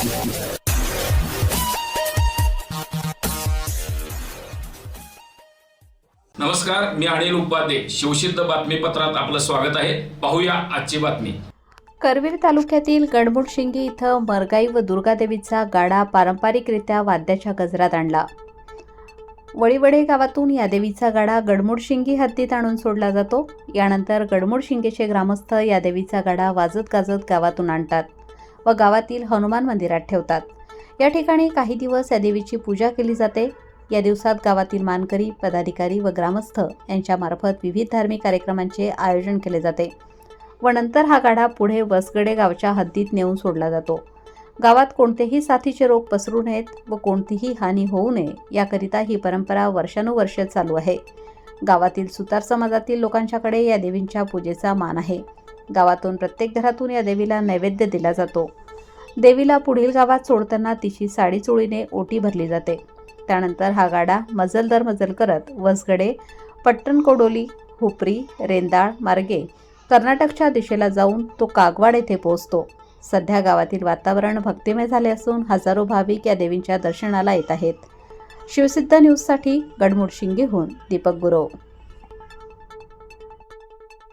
नमस्कार मी अनिल उपाध्ये. शिवसिद्ध बातमीपत्रात आपलं स्वागत आहे. पाहूया आजची बातमी. करवीर तालुक्यातील गडमुडशिंगी इथं मरगाई व दुर्गादेवीचा गाडा पारंपरिकरित्या वाद्याच्या गजरात आणला. वळीवडे गावातून या देवीचा गाडा गडमुडशिंगी हद्दीत आणून सोडला जातो. यानंतर गडमुडशिंगेचे ग्रामस्थ या देवीचा गाडा वाजत गाजत गावातून आणतात. व गावातील हनुमान मंदिरात ठेवतात. या ठिकाणी काही दिवस या देवीची पूजा केली जाते. या दिवसात गावातील मानकरी पदाधिकारी व ग्रामस्थ यांच्यामार्फत विविध धार्मिक कार्यक्रमांचे आयोजन केले जाते व नंतर हा गाडा पुढे वसगडे गावच्या हद्दीत नेऊन सोडला जातो. गावात कोणतेही साथीचे रोग पसरू नयेत व कोणतीही हानी होऊ नये याकरिता ही परंपरा वर्षानुवर्ष चालू आहे. गावातील सुतार समाजातील लोकांच्याकडे या देवींच्या पूजेचा मान आहे. गावातून प्रत्येक घरातून या देवीला नैवेद्य दिला जातो. देवीला पुढील गावात सोडताना तिची साडी चोळीने ओटी भरली जाते. त्यानंतर हा गाडा मजल दर मजल करत वसगडे पट्टणकोडोली हुपरी रेंदाळ मार्गे कर्नाटकच्या दिशेला जाऊन तो कागवाड येथे पोहोचतो. सध्या गावातील वातावरण भक्तिमय झाले असून हजारो भाविक या देवींच्या दर्शनाला येत आहेत. शिवसिद्ध न्यूजसाठी गडमुड शिंगेहून दीपक गुरव.